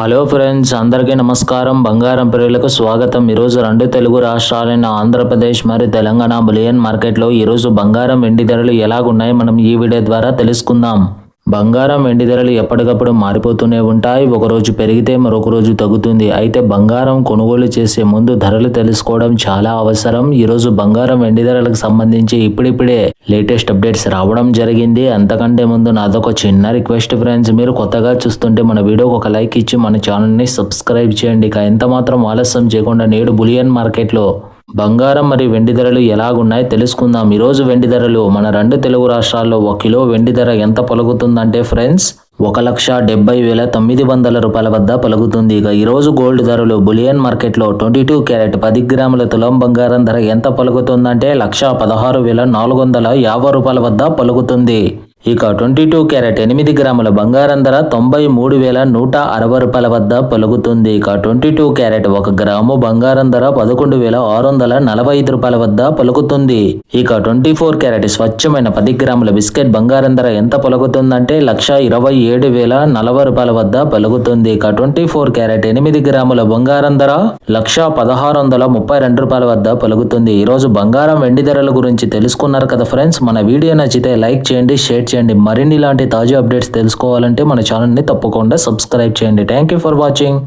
Hello friends అందరికీ నమస్కారం. బంగారం ప్రియులకు స్వాగతం. ఈరోజు రెండు తెలుగు రాష్ట్రాలైన ఆంధ్రప్రదేశ్ మరియు తెలంగాణ బులియన్ మార్కెట్లో ఈరోజు బంగారం వెండి ధరలు ఎలాగున్నాయి? మనం ఈ వీడియో ద్వారా తెలుసుకుందాం. బంగారం వెండి ధరలు ఎప్పటికప్పుడు మారిపోతూనే ఉంటాయి. ఒకరోజు పెరిగితే మరొక రోజు తగ్గుతుంది. అయితే బంగారం కొనుగోలు చేసే ముందు ధరలు తెలుసుకోవడం చాలా అవసరం. ఈరోజు బంగారం వెండి ధరలకు సంబంధించి ఇప్పుడిప్పుడే లేటెస్ట్ అప్డేట్స్ రావడం జరిగింది. అంతకంటే ముందు నాదొక చిన్న రిక్వెస్ట్ ఫ్రెండ్స్. మీరు కొత్తగా చూస్తుంటే మన వీడియోకి ఒక లైక్ ఇచ్చి మన ఛానల్ని సబ్స్క్రైబ్ చేయండి. ఇక ఎంత మాత్రం ఆలస్యం చేయకుండా నేడు బులియన్ మార్కెట్లో బంగారం మరియు వెండి ధరలు ఎలాగున్నాయి తెలుసుకుందాం. ఈరోజు వెండి ధరలు మన రెండు తెలుగు రాష్ట్రాల్లో ఒక కిలో వెండి ధర ఎంత పలుకుతుందంటే ఫ్రెండ్స్ ఒక లక్ష డెబ్బై వేల తొమ్మిది వందల రూపాయల వద్ద పలుకుతుంది. ఇక ఈరోజు గోల్డ్ ధరలు బులియన్ మార్కెట్లో ట్వంటీ టూ క్యారెట్ పది గ్రాముల తులం బంగారం ధర ఎంత పలుకుతుందంటే లక్ష పదహారు వేల నాలుగు వందల యాభై రూపాయల వద్ద పలుకుతుంది. ఇక ట్వంటీ టూ క్యారెట్ ఎనిమిది గ్రాముల బంగారం ధర తొంభై మూడు వేల నూట అరవై రూపాయల వద్ద పలుకుతుంది. ఇక ట్వంటీ టూ క్యారెట్ ఒక గ్రాము బంగారం ధర పదకొండు వేల ఆరు వందల నలభై ఐదు రూపాయల వద్ద పలుకుతుంది. ఇక ట్వంటీ ఫోర్ క్యారెట్ స్వచ్ఛమైన పది గ్రాముల బిస్కెట్ బంగారం ధర ఎంత పలుకుతుందంటే లక్ష ఇరవై ఏడు వేల నలభై రూపాయల వద్ద పలుకుతుంది. ఇక ట్వంటీ ఫోర్ క్యారెట్ ఎనిమిది గ్రాముల బంగారం ధర లక్ష పదహారు వందల ముప్పై రెండు రూపాయల వద్ద పలుకుతుంది. ఈరోజు బంగారం వెండి ధరల గురించి తెలుసుకున్నారు కదా ఫ్రెండ్స్. మన వీడియో నచ్చితే లైక్ చేయండి షేర్ చేయండి. మరిన్ని ఇలాంటి తాజా అప్డేట్స్ తెలుసుకోవాలంటే మన ఛానల్ని తప్పకుండా సబ్స్క్రైబ్ చేయండి. Thank you for watching